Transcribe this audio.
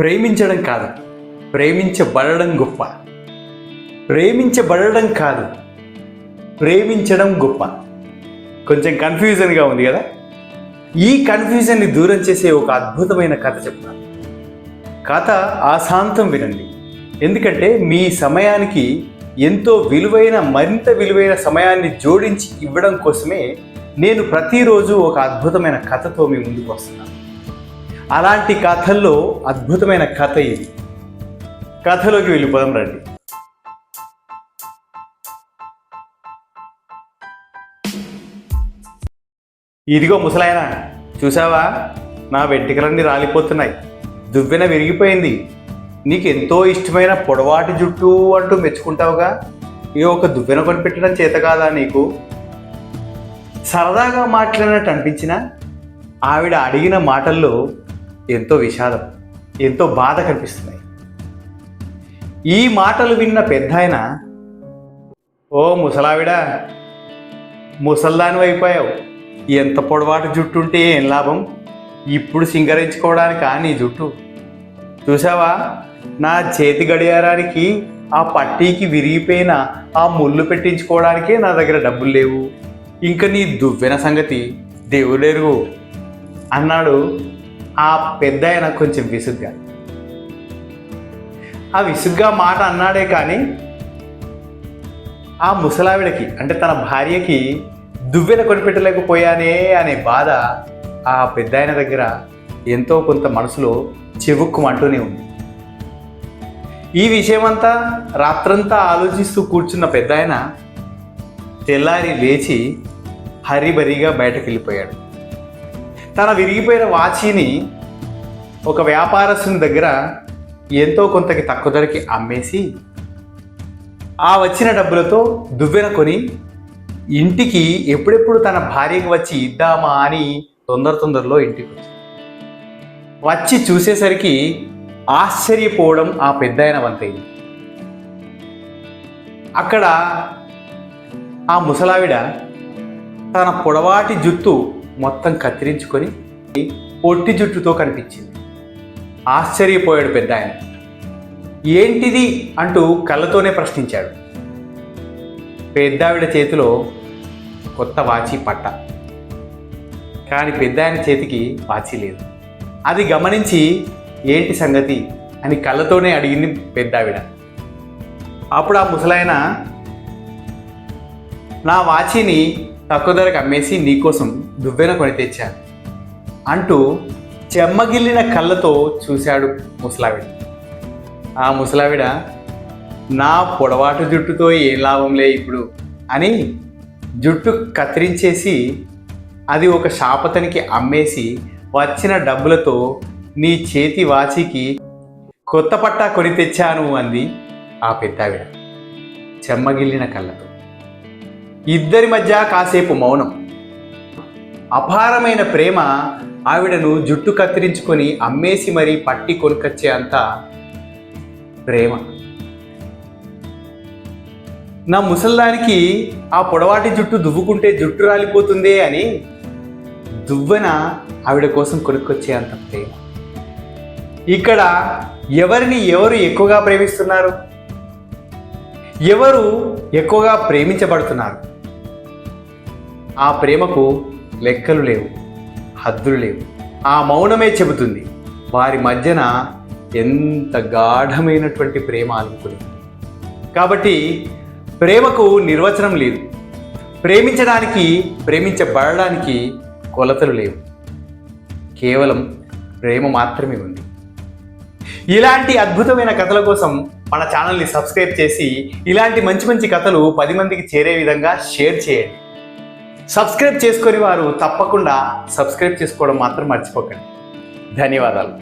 ప్రేమించడం కాదు ప్రేమించబడడం గొప్ప. ప్రేమించబడడం కాదు ప్రేమించడం గొప్ప. కొంచెం కన్ఫ్యూజన్గా ఉంది కదా? ఈ కన్ఫ్యూజన్ని దూరం చేసే ఒక అద్భుతమైన కథ చెప్తాను. కథ ఆశాంతం వినండి. ఎందుకంటే మీ సమయానికి ఎంతో విలువైన మరింత విలువైన సమయాన్ని జోడించి ఇవ్వడం కోసమే నేను ప్రతిరోజు ఒక అద్భుతమైన కథతో మీ ముందుకు వస్తున్నాను. అలాంటి కథల్లో అద్భుతమైన కథ ఇది. కథలోకి వెళ్ళిపోదాం రండి. ఇదిగో ముసలాయన చూసావా నా వెంటికలన్నీ రాలిపోతున్నాయి. దువ్వెన విరిగిపోయింది. నీకు ఎంతో ఇష్టమైన పొడవాటి జుట్టు అంటూ మెచ్చుకుంటావుగా? ఇక ఒక దువ్వెన కొనిపెట్టడం చేత కాదా నీకు? సరదాగా మాట్లాడినట్టు అనిపించిన ఆవిడ అడిగిన మాటల్లో ఎంతో విషాదం ఎంతో బాధ కనిపిస్తున్నాయి. ఈ మాటలు విన్న పెద్ద ఆయన ఓ ముసలావిడ ముసల్దాని అయిపోయావు. ఎంత పొడవాటు జుట్టు ఉంటే ఏం లాభం? ఇప్పుడు సింగరించుకోవడానికి నీ జుట్టు? చూసావా నా చేతి గడియారానికి ఆ పట్టీకి విరిగిపోయిన ఆ ముళ్ళు పెట్టించుకోవడానికే నా దగ్గర డబ్బులు లేవు. ఇంకా నీ దువ్వెన సంగతి దేవుడెరుగు అన్నాడు ఆ పెద్ద ఆయన కొంచెం విసుగ్గా. ఆ విసుగ్గా మాట అన్నాడే కానీ ఆ ముసలావిడకి అంటే తన భార్యకి దువ్వెన కొనిపెట్టలేకపోయానే అనే బాధ ఆ పెద్ద ఆయన దగ్గర ఎంతో కొంత మనసులో చెవుక్కుమంటూనే ఉంది. ఈ విషయమంతా రాత్రంతా ఆలోచిస్తూ కూర్చున్న పెద్ద ఆయన తెల్లారి లేచి హరిబరిగా బయటకు వెళ్ళిపోయాడు తన విరిగిపోయిన వాచీని ఒక వ్యాపారస్తుని దగ్గర ఎంతో కొంతకి తక్కువ ధరకి అమ్మేసి ఆ వచ్చిన డబ్బులతో దువ్వెన కొని ఇంటికి ఎప్పుడెప్పుడు తన భార్యకి వచ్చి ఇద్దామా అని తొందర తొందరలో ఇంటికి వచ్చి వచ్చి చూసేసరికి ఆశ్చర్యపోవడం ఆ పెద్ద ఆయన అక్కడ ఆ ముసలావిడ తన పొడవాటి జుట్టు కత్తిరించుకొని పొట్టి జుట్టుతో కనిపించింది. ఆశ్చర్యపోయాడు పెద్ద ఆయన ఏంటిది అంటూ కళ్ళతోనే ప్రశ్నించాడు. పెద్దావిడ చేతిలో కొత్త వాచి పట్ట. కానీ పెద్ద ఆయన చేతికి వాచి లేదు. అది గమనించి ఏంటి సంగతి అని కళ్ళతోనే అడిగింది పెద్దావిడ. అప్పుడు ఆ ముసలాయన నా వాచిని తక్కువ ధరకు అమ్మేసి నీకోసం దువ్వెన కొని తెచ్చాను అంటూ చెమ్మగిల్లిన కళ్ళతో చూశాడు ముసలావిడ. ఆ ముసలావిడ నా పొడవాటు జుట్టుతో ఏం లాభంలే ఇప్పుడు అని జుట్టు కత్తిరించేసి అది ఒక శాపతనికి అమ్మేసి వచ్చిన డబ్బులతో నీ చేతి వాచికి కొత్త పట్టా కొని తెచ్చాను అంది ఆ పెద్దావిడ. చెమ్మగిల్లిన కళ్ళతో. ఇద్దరి మధ్య కాసేపు మౌనం. అపారమైన ప్రేమ ఆవిడను జుట్టు కత్తిరించుకొని అమ్మేసి మరీ పట్టి కొనుకొచ్చే అంత ప్రేమ. నా ముసల్దానికి ఆ పొడవాటి జుట్టు దువ్వుకుంటే జుట్టు రాలిపోతుందే అని దువ్వెన ఆవిడ కోసం కొనుక్కొచ్చే అంత ప్రేమ. ఇక్కడ ఎవరిని ఎవరు ఎక్కువగా ప్రేమిస్తున్నారు? ఎవరు ఎక్కువగా ప్రేమించబడుతున్నారు? ఆ ప్రేమకు లెక్కలు లేవు హద్దులు లేవు. ఆ మౌనమే చెబుతుంది. వారి మధ్యన ఎంత గాఢమైనటువంటి ప్రేమ అనుకుని కాబట్టి ప్రేమకు నిర్వచనం లేదు. ప్రేమించడానికి ప్రేమించబడడానికి కొలతలు లేవు. కేవలం ప్రేమ మాత్రమే ఉంది. ఇలాంటి అద్భుతమైన కథల కోసం మన ఛానల్ని సబ్స్క్రైబ్ చేసి ఇలాంటి మంచి మంచి కథలు పది మందికి చేరే విధంగా షేర్ చేయండి. సబ్స్క్రైబ్ చేసుకొని వారు తప్పకుండా సబ్స్క్రైబ్ చేసుకోవడం మాత్రం మర్చిపోకండి. ధన్యవాదాలు.